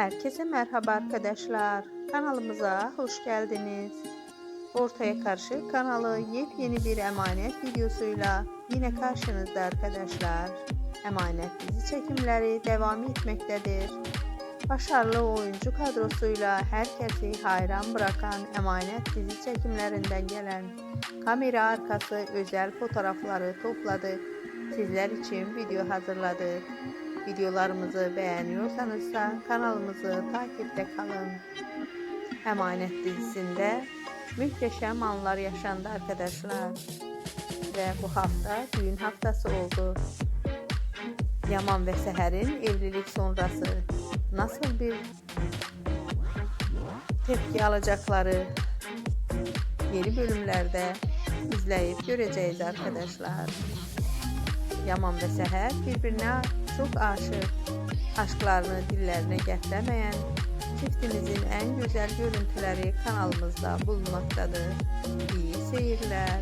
Herkese merhaba arkadaşlar. Kanalımıza hoş geldiniz. Ortaya Karşı kanalı yepyeni bir emanet videosuyla yine karşınızda arkadaşlar. Emanet dizi çekimleri devam etmektedir. Başarılı oyuncu kadrosuyla herkesi hayran bırakan Emanet dizi çekimlerinden gelen kamera arkası özel fotoğrafları topladı. Sizler için video hazırladık. Videolarımızı beğeniyorsanız da kanalımızı takipte kalın. Emanet dizisinde muhteşem anlar yaşandı arkadaşlar. Ve bu hafta düğün haftası oldu. Yaman ve Seher'in evlilik sonrası nasıl bir tepki alacakları yeni bölümlerde izleyip göreceğiz arkadaşlar. Yaman ve Seher birbirine çok aşık. Aşklarını dillerine getiremeyen çiftimizin en güzel görüntüleri kanalımızda bulunmaktadır. İyi seyirler.